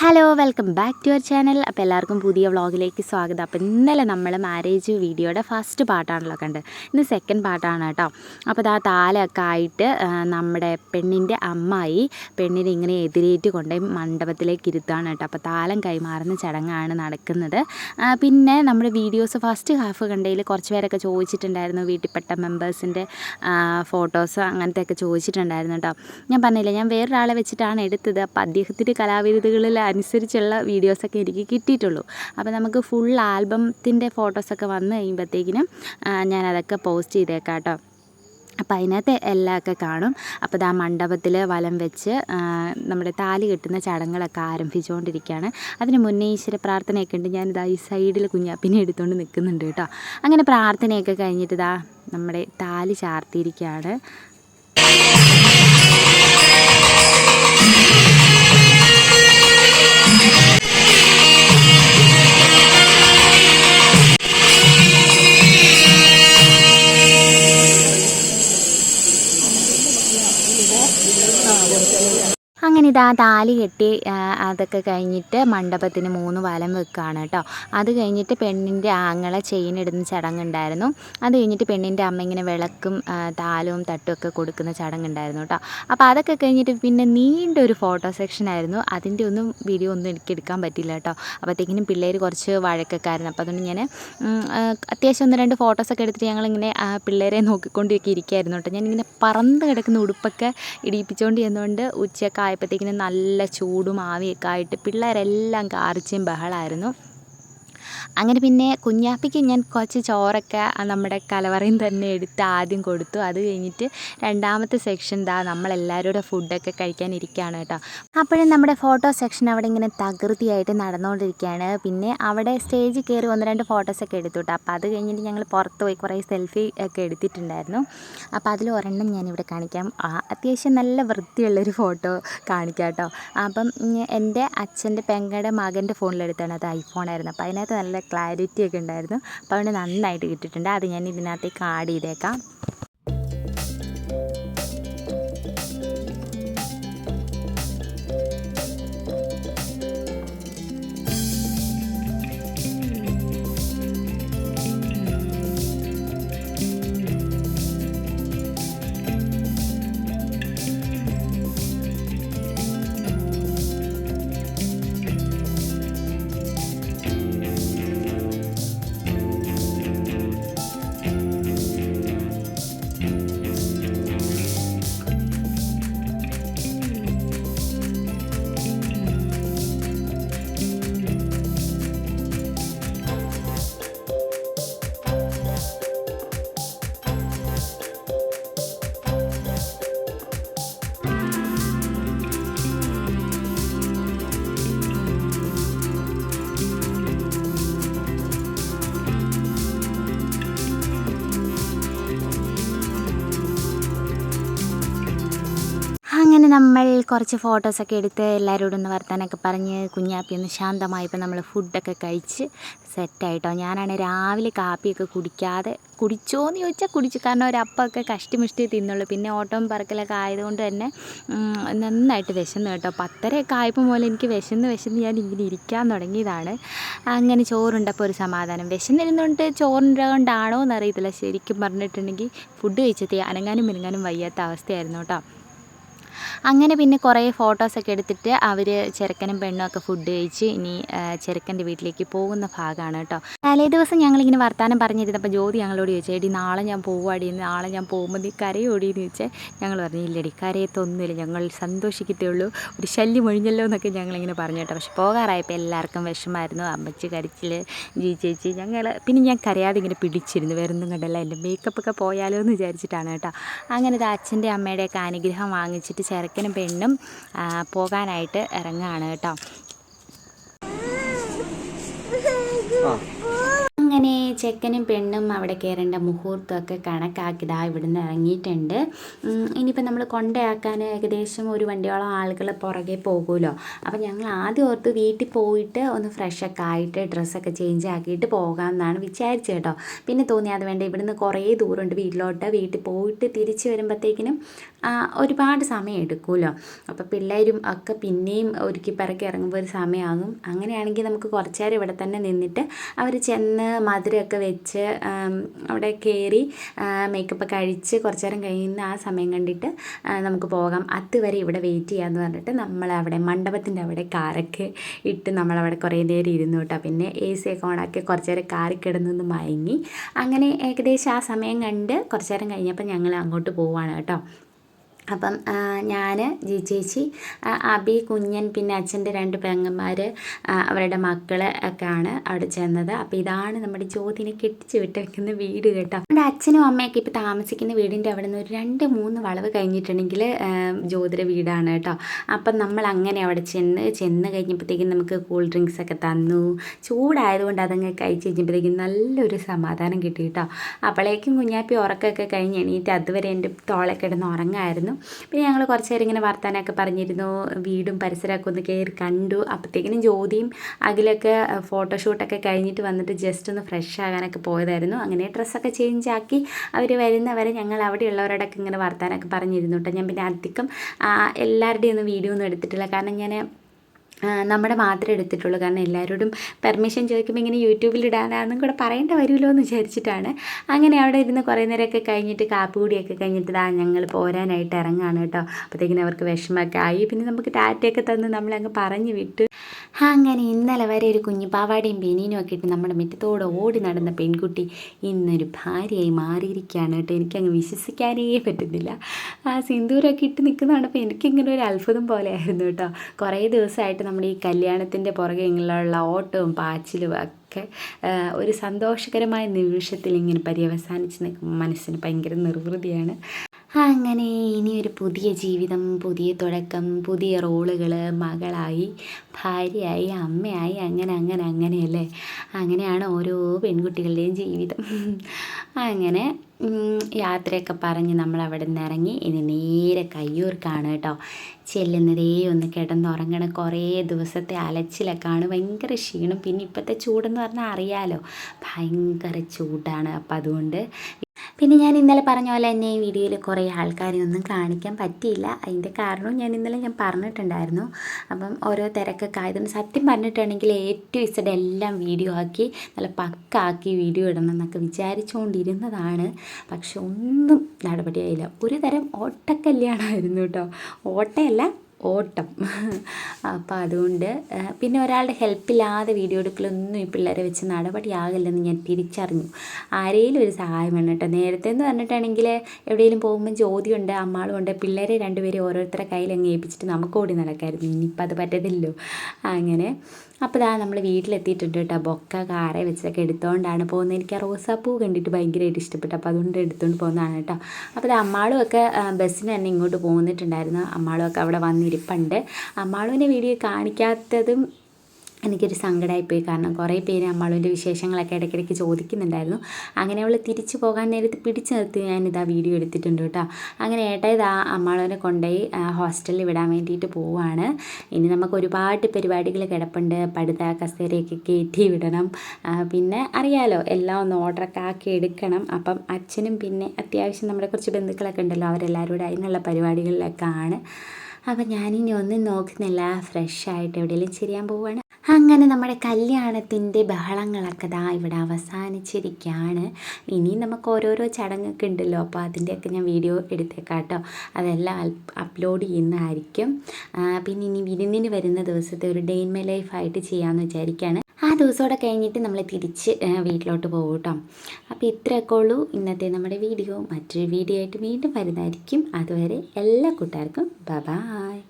Hello welcome back to your channel അപ്പോൾ എല്ലാവർക്കും പുതിയ വ്ളോഗിലേക്ക് സ്വാഗതം. അപ്പോൾ ഇന്നലെ നമ്മൾ മാരേജ് വീഡിയോയുടെ ഫസ്റ്റ് പാട്ടാണല്ലോ കണ്ട് ഇന്ന് സെക്കൻഡ് പാട്ടാണ് കേട്ടോ. അപ്പോൾ ആ താലൊക്കെ ആയിട്ട് നമ്മുടെ പെണ്ണിന്റെ അമ്മായി പെണ്ണിനെ ഇങ്ങനെ എതിരേറ്റ് കൊണ്ടുപോയി മണ്ഡപത്തിലേക്ക് ഇരുത്താണ് കേട്ടോ. അപ്പോൾ താലം കൈമാറുന്ന ചടങ്ങാണ് നടക്കുന്നത്. പിന്നെ നമ്മുടെ വീഡിയോസ് ഫസ്റ്റ് ഹാഫ് കണ്ടതിൽ കുറച്ച് പേരൊക്കെ ചോദിച്ചിട്ടുണ്ടായിരുന്നു. വീട്ടിൽപ്പെട്ട മെമ്പേഴ്സിന്റെ ഫോട്ടോസ് അങ്ങനത്തെയൊക്കെ ചോദിച്ചിട്ടുണ്ടായിരുന്നു കേട്ടോ. ഞാൻ പറഞ്ഞില്ല ഞാൻ വേറൊരാളെ വെച്ചിട്ടാണ് എടുത്തത്. അപ്പോൾ അദ്ദേഹത്തിന്റെ കലാവിരുതുകളിൽ അനുസരിച്ചുള്ള വീഡിയോസൊക്കെ എനിക്ക് കിട്ടിയിട്ടുള്ളൂ. അപ്പോൾ നമുക്ക് ഫുൾ ആൽബത്തിന്റെ ഫോട്ടോസൊക്കെ വന്നു കഴിയുമ്പോഴത്തേക്കിനും ഞാനതൊക്കെ പോസ്റ്റ് ചെയ്തേക്കാം കേട്ടോ. അപ്പം അതിനകത്ത് എല്ലാമൊക്കെ കാണും. അപ്പോൾ ആ മണ്ഡപത്തിൽ വലം വെച്ച് നമ്മുടെ താലി കെട്ടുന്ന ചടങ്ങുകളൊക്കെ ആരംഭിച്ചുകൊണ്ടിരിക്കുകയാണ്. അതിന് മുന്നേ ഈശ്വര പ്രാർത്ഥനയൊക്കെ ഉണ്ട്. ഞാനിതാ ഈ സൈഡിൽ കുഞ്ഞാപ്പിനെ എടുത്തുകൊണ്ട് നിൽക്കുന്നുണ്ട് കേട്ടോ. അങ്ങനെ പ്രാർത്ഥനയൊക്കെ കഴിഞ്ഞിട്ട് ഇതാ നമ്മുടെ താലി ചാർത്തിയിരിക്കുകയാണ്. Ah, yang. അങ്ങനെ ഇതാ താലി കെട്ടി അതൊക്കെ കഴിഞ്ഞിട്ട് മണ്ഡപത്തിന് മൂന്ന് വലം വെക്കുകയാണ് കേട്ടോ അത് കഴിഞ്ഞിട്ട് പെണ്ണിന്റെ ആങ്ങളെ ചെയിൻ ഇടുന്ന ചടങ്ങുണ്ടായിരുന്നു. അത് കഴിഞ്ഞിട്ട് പെണ്ണിന്റെ അമ്മ ഇങ്ങനെ വിളക്കും താലവും തട്ടും ഒക്കെ കൊടുക്കുന്ന ചടങ്ങുണ്ടായിരുന്നു കേട്ടോ അപ്പോൾ അതൊക്കെ കഴിഞ്ഞിട്ട് പിന്നെ നീണ്ട ഒരു ഫോട്ടോ സെക്ഷൻ ആയിരുന്നു. അതിന്റെ ഒന്നും വീഡിയോ ഒന്നും എനിക്ക് എടുക്കാൻ പറ്റില്ല കേട്ടോ അപ്പോഴത്തേക്കിനും പിള്ളേർ കുറച്ച് വഴക്കൊക്കെയായിരുന്നു അപ്പോൾ അതുകൊണ്ട് ഞാൻ അത്യാവശ്യം ഒന്ന് രണ്ട് ഫോട്ടോസൊക്കെ എടുത്തിട്ട് ഞങ്ങളിങ്ങനെ പിള്ളേരെ നോക്കിക്കൊണ്ടൊക്കെ ഇരിക്കുകയായിരുന്നു കേട്ടോ ഞാനിങ്ങനെ പറന്ന് കിടക്കുന്ന ഉടുപ്പൊക്കെ ഇടിയിപ്പിച്ചുകൊണ്ട് ചെന്നുകൊണ്ട് ഉച്ചയൊക്കെ ആയപ്പോഴത്തേക്കിനും നല്ല ചൂടും ആവിയൊക്കെ ആയിട്ട് പിള്ളേരെല്ലാം കാർച്ചയും ബഹളമായിരുന്നു അങ്ങനെ പിന്നെ കുഞ്ഞാപ്പിക്ക് ഞാൻ കുറച്ച് ചോറൊക്കെ നമ്മുടെ കലവറയിൽ തന്നെ എടുത്ത് ആദ്യം കൊടുത്തു. അത് കഴിഞ്ഞിട്ട് രണ്ടാമത്തെ സെക്ഷൻ ദാ നമ്മളെല്ലാവരുടെ കൂടെ ഫുഡൊക്കെ കഴിക്കാൻ ഇരിക്കുകയാണ് കേട്ടോ. അപ്പോഴും നമ്മുടെ ഫോട്ടോ സെക്ഷൻ അവിടെ ഇങ്ങനെ തകൃതിയായിട്ട് നടന്നുകൊണ്ടിരിക്കുകയാണ്. പിന്നെ അവിടെ സ്റ്റേജിൽ കയറി ഒന്ന് രണ്ട് ഫോട്ടോസൊക്കെ എടുത്തു കേട്ടോ. അപ്പോൾ അത് കഴിഞ്ഞിട്ട് ഞങ്ങൾ പുറത്ത് പോയി കുറേ സെൽഫി ഒക്കെ എടുത്തിട്ടുണ്ടായിരുന്നു. അപ്പോൾ അതിൽ ഒരെണ്ണം ഞാനിവിടെ കാണിക്കാം. അത്യാവശ്യം നല്ല വൃത്തിയുള്ളൊരു ഫോട്ടോ കാണിക്കാം കേട്ടോ. അപ്പം എന്റെ അച്ഛന്റെ പെങ്ങയുടെ മകന്റെ ഫോണിലെടുത്താണ് അത് ഐഫോണായിരുന്നു അപ്പോൾ അതിനകത്ത് നല്ല ക്ലാരിറ്റി ഒക്കെ ഉണ്ടായിരുന്നു. അപ്പോൾ അതുകൊണ്ട് നന്നായിട്ട് കിട്ടിയിട്ടുണ്ട്. അത് ഞാൻ ഇതിനകത്തേക്ക് ആഡ് ചെയ്തേക്കാം. നമ്മൾ കുറച്ച് ഫോട്ടോസൊക്കെ എടുത്ത് എല്ലാവരോടും ഒന്ന് വർത്താനൊക്കെ പറഞ്ഞ് കുഞ്ഞാപ്പി ഒന്ന് ശാന്തമായപ്പോൾ നമ്മൾ ഫുഡൊക്കെ കഴിച്ച് സെറ്റായിട്ടോ ഞാനാണ് രാവിലെ കാപ്പിയൊക്കെ കുടിക്കാതെ കുടിച്ചോന്ന് ചോദിച്ചാൽ കുടിച്ചു. കാരണം ഒരു അപ്പമൊക്കെ കഷ്ടിമിഷ്ടി തിന്നുള്ളൂ. പിന്നെ ഓട്ടവും പറക്കലൊക്കെ ആയതുകൊണ്ട് തന്നെ നന്നായിട്ട് വിശന്ന് കേട്ടോ. പത്തരയൊക്കെ ആയപ്പോൾ പോലെ എനിക്ക് വിശന്ന് വിശന്ന് ഞാൻ ഇങ്ങനെ ഇരിക്കാൻ തുടങ്ങിയതാണ്. അങ്ങനെ ചോറുണ്ടപ്പോൾ ഒരു സമാധാനം. വിശന്നിരുന്നുകൊണ്ട് ചോറിന്റെ എന്നറിയത്തില്ല ശരിക്കും പറഞ്ഞിട്ടുണ്ടെങ്കിൽ ഫുഡ് കഴിച്ചെത്തി അനങ്ങാനും മിനുങ്ങാനും വയ്യാത്ത അവസ്ഥയായിരുന്നു കേട്ടോ. അങ്ങനെ പിന്നെ കുറേ ഫോട്ടോസൊക്കെ എടുത്തിട്ട് അവർ ചെറുക്കനും പെണ്ണും ഒക്കെ ഫുഡ് കഴിച്ച് ഇനി ചെറുക്കന്റെ വീട്ടിലേക്ക് പോകുന്ന ഭാഗമാണ് കേട്ടോ. തലേ ദിവസം ഞങ്ങളിങ്ങനെ വർത്താനം പറഞ്ഞിരുന്നപ്പോൾ ജ്യോതി ഞങ്ങളോട് ചോദിച്ചു എടി നാളെ ഞാൻ പോവാടി നാളെ ഞാൻ പോകുമ്പോൾ നീ കരയോടി? എന്ന് ചോദിച്ചാൽ ഞങ്ങൾ പറഞ്ഞു ഇല്ലടി കരയത്തൊന്നുമില്ല. ഞങ്ങൾ സന്തോഷിക്കത്തേ ഉള്ളൂ ഒരു ശല്യം ഒഴിഞ്ഞല്ലോ എന്നൊക്കെ ഞങ്ങളിങ്ങനെ പറഞ്ഞു കേട്ടോ. പക്ഷെ പോകാറായപ്പോൾ എല്ലാവർക്കും വിഷമായിരുന്നു. അമ്മച്ചി കരച്ചിൽ ജി ചേച്ചി ഞങ്ങൾ പിന്നെ ഞാൻ കരയാതെ ഇങ്ങനെ പിടിച്ചിരുന്നു. വേറൊന്നും കണ്ടല്ല. എന്റെ മേക്കപ്പൊക്കെ പോയാലോ എന്ന് വിചാരിച്ചിട്ടാണ് കേട്ടോ. അങ്ങനെ ഇത് അച്ഛന്റെ അമ്മയുടെയൊക്കെ അനുഗ്രഹം വാങ്ങിച്ചിട്ട് ചെറുക്കനും പെണ്ണും പോകാനായിട്ട് ഇറങ്ങുകയാണ് കേട്ടോ. അങ്ങനെ ചെക്കനും പെണ്ണും അവിടെ കയറേണ്ട മുഹൂർത്തമൊക്കെ കണക്കാക്കി ഇതാ ഇവിടുന്ന് ഇറങ്ങിയിട്ടുണ്ട്. ഇനിയിപ്പോൾ നമ്മൾ കൊണ്ടയാക്കാൻ ഏകദേശം ഒരു വണ്ടിയോളം ആളുകൾ പുറകെ പോകുമല്ലോ. അപ്പോൾ ഞങ്ങൾ ആദ്യം ഓർത്ത് വീട്ടിൽ പോയിട്ട് ഒന്ന് ഫ്രഷൊക്കെ ആയിട്ട് ഡ്രസ്സൊക്കെ ചേഞ്ച് ആക്കിയിട്ട് പോകാമെന്നാണ് വിചാരിച്ചത് കേട്ടോ. പിന്നെ തോന്നി അത് വേണ്ട ഇവിടുന്ന് കുറേ ദൂരമുണ്ട് വീട്ടിലോട്ട്. വീട്ടിൽ പോയിട്ട് തിരിച്ച് വരുമ്പോഴത്തേക്കിനും ഒരുപാട് സമയം എടുക്കുമല്ലോ അപ്പോൾ പിള്ളേരും ഒക്കെ പിന്നെയും ഒരുക്കി പിറക്കി ഇറങ്ങുമ്പോൾ ഒരു സമയമാകും അങ്ങനെയാണെങ്കിൽ നമുക്ക് കുറച്ച് നേരം ഇവിടെ തന്നെ നിന്നിട്ട് അവർ ചെന്ന് മധുരമൊക്കെ വെച്ച് അവിടെ കയറി മേക്കപ്പ് കഴിച്ച് കുറച്ച് നേരം കഴിയുന്ന ആ സമയം കണ്ടിട്ട് നമുക്ക് പോകാം. അതുവരെ ഇവിടെ വെയിറ്റ് ചെയ്യാമെന്ന് പറഞ്ഞിട്ട് നമ്മളവിടെ മണ്ഡപത്തിന്റെ അവിടെ കാറൊക്കെ ഇട്ട് നമ്മളവിടെ കുറേ നേരം ഇരുന്നു കേട്ടോ. പിന്നെ എ സി ഒക്കെ ഓണാക്കി കുറച്ച് നേരം കാറി കിടന്നൊന്ന് മയങ്ങി. അങ്ങനെ ഏകദേശം ആ സമയം കണ്ട് കുറച്ച് നേരം കഴിഞ്ഞപ്പോൾ ഞങ്ങൾ അങ്ങോട്ട് പോവാണ് കേട്ടോ. അപ്പം ഞാൻ ജി ചേച്ചി അബി കുഞ്ഞൻ പിന്നെ അച്ഛന്റെ രണ്ട് പെങ്ങന്മാർ അവരുടെ മക്കൾ ഒക്കെ ആണ് അവിടെ ചെന്നത്. അപ്പോൾ ഇതാണ് നമ്മുടെ ജ്യോതിനെ കെട്ടിച്ച് വിട്ടേക്കുന്ന വീട് കേട്ടോ. നമ്മുടെ അച്ഛനും അമ്മയൊക്കെ ഇപ്പോൾ താമസിക്കുന്ന വീടിന്റെ അവിടെ നിന്ന് ഒരു രണ്ട് മൂന്ന് വളവ് കഴിഞ്ഞിട്ടുണ്ടെങ്കിൽ ജ്യോതിയുടെ വീടാണ് കേട്ടോ. അപ്പം നമ്മൾ അങ്ങനെ അവിടെ ചെന്ന് ചെന്ന് കഴിഞ്ഞപ്പോഴത്തേക്കും നമുക്ക് കൂൾ ഡ്രിങ്ക്സ് ഒക്കെ തന്നു. ചൂടായതുകൊണ്ട് അതങ്ങ് കഴിച്ച് കഴിഞ്ഞപ്പോഴത്തേക്കും നല്ലൊരു സമാധാനം കിട്ടി കേട്ടോ. അപ്പോഴേക്കും കുഞ്ഞാപ്പി ഉറക്കമൊക്കെ കഴിഞ്ഞ് എണീറ്റ് അതുവരെ എന്റെ തോളെ കിടന്ന് ഉറങ്ങായിരുന്നു. പിന്നെ ഞങ്ങൾ കുറച്ച് നേരം ഇങ്ങനെ വർത്താനമൊക്കെ പറഞ്ഞിരുന്നു. വീടും പരിസരമൊക്കെ ഒന്ന് കയറി കണ്ടു. അപ്പോഴത്തേക്കിനും ജ്യോതിയും അഖിലൊക്കെ ഫോട്ടോഷൂട്ടൊക്കെ കഴിഞ്ഞിട്ട് വന്നിട്ട് ജസ്റ്റ് ഒന്ന് ഫ്രഷ് ആകാനൊക്കെ പോയതായിരുന്നു. അങ്ങനെ ഡ്രസ്സൊക്കെ ചേഞ്ച് ആക്കി അവർ വരുന്നവരെ ഞങ്ങൾ അവിടെയുള്ളവരോടൊക്കെ ഇങ്ങനെ വർത്താനമൊക്കെ പറഞ്ഞിരുന്നു കേട്ടോ. ഞാൻ പിന്നെ അധികം എല്ലാവരുടെയും ഒന്നും വീഡിയോ ഒന്നും എടുത്തിട്ടില്ല. കാരണം ഞാൻ നമ്മുടെ മാത്രമേ എടുത്തിട്ടുള്ളൂ. കാരണം എല്ലാവരോടും പെർമിഷൻ ചോദിക്കുമ്പോൾ ഇങ്ങനെ യൂട്യൂബിൽ ഇടാനാണെന്നും കൂടെ പറയേണ്ട വരുമല്ലോ എന്ന് വിചാരിച്ചിട്ടാണ്. അങ്ങനെ അവിടെ ഇരുന്ന് കുറേ നേരമൊക്കെ കഴിഞ്ഞിട്ട് കാപ്പി കൂടിയൊക്കെ കഴിഞ്ഞിട്ട് ഇതാ ഞങ്ങൾ പോരാനായിട്ട് ഇറങ്ങുകയാണ് കേട്ടോ. അപ്പോഴത്തേക്കിനും അവർക്ക് വിഷമമൊക്കെ ആയി. പിന്നെ നമുക്ക് ടാറ്റയൊക്കെ തന്ന് നമ്മളങ്ങ് പറഞ്ഞു വിട്ടു. അങ്ങനെ ഇന്നലെ വരെ ഒരു കുഞ്ഞു പാവാടയും ബനീനും ഒക്കെ ഇട്ട് നമ്മുടെ മുറ്റത്തോടെ ഓടി നടന്ന പെൺകുട്ടി ഇന്നൊരു ഭാര്യയായി മാറിയിരിക്കുകയാണ് കേട്ടോ. എനിക്കങ്ങ് വിശ്വസിക്കാനേ പറ്റുന്നില്ല. ആ സിന്ദൂരമൊക്കെ ഇട്ട് നിൽക്കുന്നതാണപ്പോൾ എനിക്കിങ്ങനെ ഒരു അത്ഭുതം പോലെയായിരുന്നു കേട്ടോ. കുറേ ദിവസമായിട്ട് നമ്മുടെ ഈ കല്യാണത്തിന്റെ പുറകെ ഇങ്ങനെയുള്ള ഓട്ടവും പാച്ചിലും ഒക്കെ ഒരു സന്തോഷകരമായ നിമിഷത്തിൽ ഇങ്ങനെ പര്യവസാനിച്ച് നിൽക്കുമ്പോൾ മനസ്സിന് ഭയങ്കര നിർവൃതിയാണ്. അങ്ങനെ ഇനി ഒരു പുതിയ ജീവിതം പുതിയ തുടക്കം പുതിയ റോളുകൾ മകളായി ഭാര്യയായി അമ്മയായി അങ്ങനെ അങ്ങനെ അങ്ങനെയല്ലേ അങ്ങനെയാണ് ഓരോ പെൺകുട്ടികളുടെയും ജീവിതം. അങ്ങനെ യാത്രയൊക്കെ പറഞ്ഞ് നമ്മൾ അവിടെ നിന്ന് ഇറങ്ങി ഇനി നേരെ കയ്യൂർക്കാണ് കേട്ടോ. ചെല്ലുന്നതേ ഒന്ന് കിടന്നുറങ്ങണ. കുറേ ദിവസത്തെ അലച്ചിലൊക്കെയാണ് ഭയങ്കര ക്ഷീണം. പിന്നെ ഇപ്പോഴത്തെ ചൂടെന്ന് പറഞ്ഞാൽ അറിയാലോ ഭയങ്കര ചൂടാണ്. അപ്പം അതുകൊണ്ട് പിന്നെ ഞാൻ ഇന്നലെ പറഞ്ഞ പോലെ തന്നെ ഈ വീഡിയോയിൽ കുറേ ആൾക്കാരെ ഒന്നും കാണിക്കാൻ പറ്റിയില്ല. അതിന്റെ കാരണവും ഞാൻ ഇന്നലെ ഞാൻ പറഞ്ഞിട്ടുണ്ടായിരുന്നു. അപ്പം ഓരോ തിരക്കൊക്കെ ആയതുകൊണ്ട് സത്യം പറഞ്ഞിട്ടുണ്ടെങ്കിൽ ഏറ്റവും ഇസഡ് എല്ലാം വീഡിയോ ആക്കി നല്ല പക്കാക്കി വീഡിയോ ഇടണം എന്നൊക്കെ വിചാരിച്ചുകൊണ്ടിരുന്നതാണ്. പക്ഷെ ഒന്നും നടപടിയായില്ല. ഒരു തരം ഓട്ടക്കല്യാണമായിരുന്നു കേട്ടോ. ഓട്ടയല്ല ഓട്ടം. അപ്പോൾ അതുകൊണ്ട് പിന്നെ ഒരാളുടെ ഹെൽപ്പില്ലാതെ വീഡിയോ എടുക്കലൊന്നും ഈ പിള്ളേരെ വെച്ച് നടപടിയാകില്ലെന്ന് ഞാൻ തിരിച്ചറിഞ്ഞു. ആരെങ്കിലും ഒരു സഹായം വേണം കേട്ടോ. നേരത്തെ എന്ന് പറഞ്ഞിട്ടാണെങ്കിൽ എവിടെയെങ്കിലും പോകുമ്പോൾ ജ്യോതിയുണ്ട് അമ്മാളുമുണ്ട് പിള്ളേരെ രണ്ടുപേരും ഓരോരുത്തരുടെ കയ്യിൽ അങ്ങ് ഏൽപ്പിച്ചിട്ട് നമുക്ക് ഓടി നടക്കായിരുന്നു. ഇനിയിപ്പോൾ അത് പറ്റത്തില്ലല്ലോ. അങ്ങനെ അപ്പോൾ ഇതാ നമ്മൾ വീട്ടിലെത്തിയിട്ടുണ്ട് കേട്ടോ. ബൊക്ക കാറ വെച്ചൊക്കെ എടുത്തുകൊണ്ടാണ് പോകുന്നത്. എനിക്ക് ആ റോസാപ്പൂ കണ്ടിട്ട് ഭയങ്കരമായിട്ട് ഇഷ്ടപ്പെട്ടു. അപ്പോൾ അതുകൊണ്ട് എടുത്തുകൊണ്ട് പോകുന്നതാണ് കേട്ടോ. അപ്പോൾ ഇത് അമ്മാളും ഒക്കെ ബസ്സിന് തന്നെ ഇങ്ങോട്ട് പോന്നിട്ടുണ്ടായിരുന്നു. അമ്മാളും ഒക്കെ അവിടെ വന്നിരിപ്പുണ്ട്. അമ്മാളുവിനെ വീഡിയോ കാണിക്കാത്തതും എനിക്കൊരു സങ്കടമായിപ്പോയി കാരണം കുറേ പേര് അമ്മാളുവിന്റെ വിശേഷങ്ങളൊക്കെ ഇടയ്ക്കിടയ്ക്ക് ചോദിക്കുന്നുണ്ടായിരുന്നു. അങ്ങനെ അവൾ തിരിച്ചു പോകാൻ നേരത്ത് പിടിച്ചു നിർത്തി ഞാനിതാ വീഡിയോ എടുത്തിട്ടുണ്ട് കേട്ടോ. അങ്ങനെ ഏട്ടാ ഇതാ അമ്മാളുവിനെ കൊണ്ടുപോയി ഹോസ്റ്റലിൽ വിടാൻ വേണ്ടിയിട്ട് പോവാണ്. ഇനി നമുക്ക് ഒരുപാട് പരിപാടികൾ കിടപ്പുണ്ട്. പടുത കസേരയൊക്കെ കയറ്റി വിടണം. പിന്നെ അറിയാലോ എല്ലാം ഒന്ന് ഓർഡറൊക്കെ ആക്കി എടുക്കണം. അപ്പം അച്ഛനും പിന്നെ അത്യാവശ്യം നമ്മുടെ കുറച്ച് ബന്ധുക്കളൊക്കെ ഉണ്ടല്ലോ അവരെല്ലാവരും കൂടെ അതിനുള്ള പരിപാടികളിലൊക്കെ ആണ്. അപ്പം ഞാനിനി ഒന്നും നോക്കുന്നില്ല ഫ്രഷ് ആയിട്ട് എവിടെയെങ്കിലും ചെയ്യാൻ പോവുകയാണ് അങ്ങനെ നമ്മുടെ കല്യാണത്തിന്റെ ബഹളങ്ങളൊക്കെ ദാ ഇവിടെ അവസാനിച്ചിരിക്കുകയാണ്. ഇനി നമുക്ക് ഓരോരോ ചടങ്ങൊക്കെ ഉണ്ടല്ലോ. അപ്പോൾ അതിന്റെയൊക്കെ ഞാൻ വീഡിയോ എടുത്തേക്കാം കേട്ടോ അതെല്ലാം അപ്ലോഡ് ചെയ്യുന്നതായിരിക്കും. പിന്നെ ഇനി വിരുന്നിന് വരുന്ന ദിവസത്തെ ഒരു ഡേ ഇൻ മൈ ലൈഫായിട്ട് ചെയ്യാമെന്ന് വിചാരിക്കുകയാണ്. ആ ദിവസമോടെ കഴിഞ്ഞിട്ട് നമ്മൾ തിരിച്ച് വീട്ടിലോട്ട് പോകും കേട്ടോ. അപ്പോൾ ഇത്രയൊക്കെ ഉള്ളൂ. ഇന്നത്തെ നമ്മുടെ വീഡിയോ. മറ്റൊരു വീഡിയോ ആയിട്ട് വീണ്ടും വരുന്നതായിരിക്കും. അതുവരെ എല്ലാ കൂട്ടുകാർക്കും ബ ബായ്